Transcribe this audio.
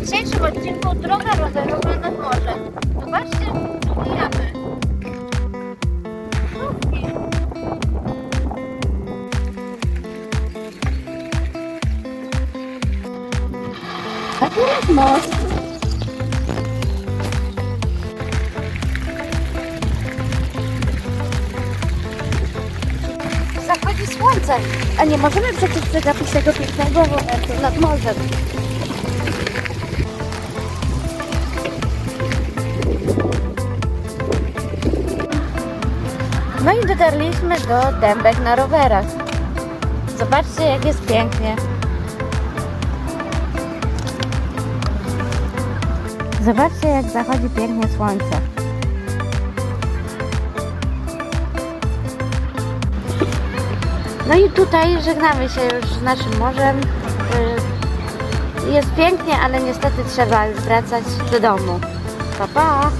W dzisiejszym odcinku droga rowerowa nad morzem. Zobaczcie. Żółwki. A tu jest most. Zachodzi słońce, a nie możemy przecież przegapić tego pięknego momentu nad morzem. No i dotarliśmy do dębek na rowerach. Zobaczcie, jak jest pięknie. Zobaczcie, jak zachodzi pięknie słońce. No i tutaj żegnamy się już z naszym morzem. Y, Jest pięknie, ale niestety trzeba wracać do domu. Pa, pa!